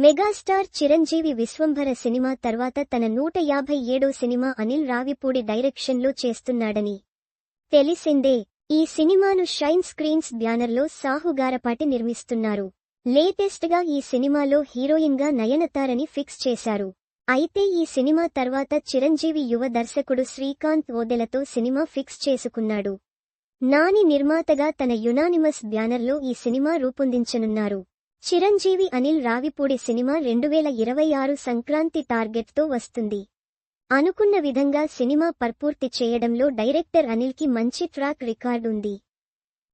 Megastar Chiranjeevi Vishwambhara cinema తర్వాత తన నూట యాభై ఏడో సినిమా అనిల్ రావిపూడి డైరెక్షన్లో చేస్తున్నాడని తెలిసిందే. ఈ సినిమాను షైన్ స్క్రీన్స్ బ్యానర్లో సాహుగారపాటి నిర్మిస్తున్నారు. లేటెస్ట్గా ఈ సినిమాలో హీరోయిన్గా నయనతారని ఫిక్స్ చేశారు. అయితే ఈ సినిమా తర్వాత చిరంజీవి యువ దర్శకుడు శ్రీకాంత్ ఓదెలతో సినిమా ఫిక్స్ చేసుకున్నాడు. నాని నిర్మాతగా తన యునానిమస్ బ్యానర్లో ఈ సినిమా రూపొందించనున్నారు. చిరంజీవి అనిల్ రావిపూడి సినిమా రెండు వేల ఇరవై ఆరు సంక్రాంతి టార్గెట్తో వస్తుంది. అనుకున్న విధంగా సినిమా పర్పూర్తి చేయడంలో డైరెక్టర్ అనిల్కి మంచి ట్రాక్ రికార్డుంది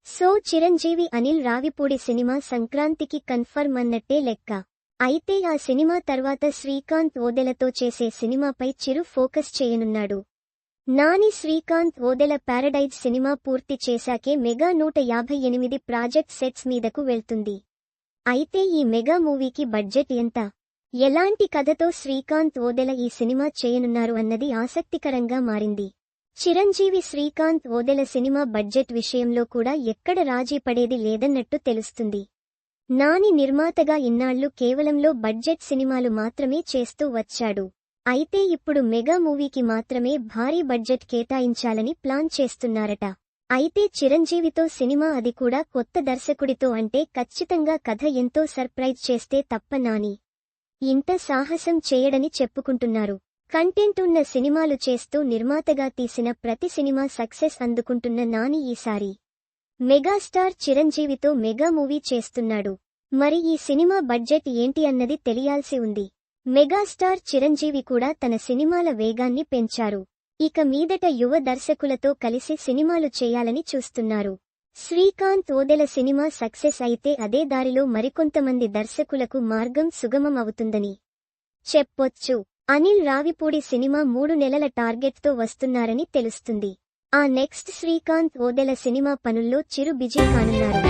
సో చిరంజీవి అనిల్ రావిపూడి సినిమా సంక్రాంతికి కన్ఫర్మ్ అన్నట్టే లెక్క. అయితే ఆ సినిమా తర్వాత శ్రీకాంత్ ఓదెలతో చేసే సినిమాపై చిరు ఫోకస్ చేయనున్నాడు. నాని శ్రీకాంత్ ఓదెల పారడైజ్ సినిమా పూర్తి చేశాకే మెగా నూట యాభై ఎనిమిది ప్రాజెక్ట్ సెట్స్ మీదకు వెళ్తుంది. అయితే ఈ మెగా మూవీకి బడ్జెట్ ఎంత? ఎలాంటి కథతో శ్రీకాంత్ ఓదెల ఈ సినిమా చేయనున్నారు అన్నది ఆసక్తికరంగా మారింది. చిరంజీవి శ్రీకాంత్ ఓదెల సినిమా బడ్జెట్ విషయంలో కూడా ఎక్కడ రాజీ పడేది లేదన్నట్టు తెలుస్తుంది. నాని నిర్మాతగా ఇన్నాళ్ళు కేవలంలో బడ్జెట్ సినిమాలు మాత్రమే చేస్తూ వచ్చాడు. అయితే ఇప్పుడు మెగా మూవీకి మాత్రమే భారీ బడ్జెట్ కేటాయించాలని ప్లాన్ చేస్తున్నారట. అయితే చిరంజీవితో సినిమా అది కూడా కొత్త దర్శకుడితో అంటే ఖచ్చితంగా కథ ఎంతో సర్ప్రైజ్ చేస్తే తప్ప నాని. ఇంత సాహసం చేయడని చెప్పుకుంటున్నారు. కంటెంట్ ఉన్న సినిమాలు చేస్తూ నిర్మాతగా తీసిన ప్రతి సినిమా సక్సెస్ అందుకుంటున్న నాని ఈసారి. మెగాస్టార్ చిరంజీవితో మెగా మూవీ చేస్తున్నాడు. మరి ఈ సినిమా బడ్జెట్ ఏంటి అన్నది తెలియాల్సి ఉంది. మెగాస్టార్ చిరంజీవి కూడా తన సినిమాల వేగాన్ని పెంచారు. ఇక మీదట యువ దర్శకులతో కలిసి సినిమాలు చేయాలని చూస్తున్నారు. శ్రీకాంత్ ఓదెల సినిమా సక్సెస్ అయితే అదే దారిలో మరికొంతమంది దర్శకులకు మార్గం సుగమం అవుతుందని చెప్పొచ్చు. అనిల్ రావిపూడి సినిమా మూడు నెలల టార్గెట్తో వస్తున్నారని తెలుస్తుంది. ఆ నెక్స్ట్ శ్రీకాంత్ ఓదెల సినిమా పనుల్లో చిరు బిజీ కానున్నారు.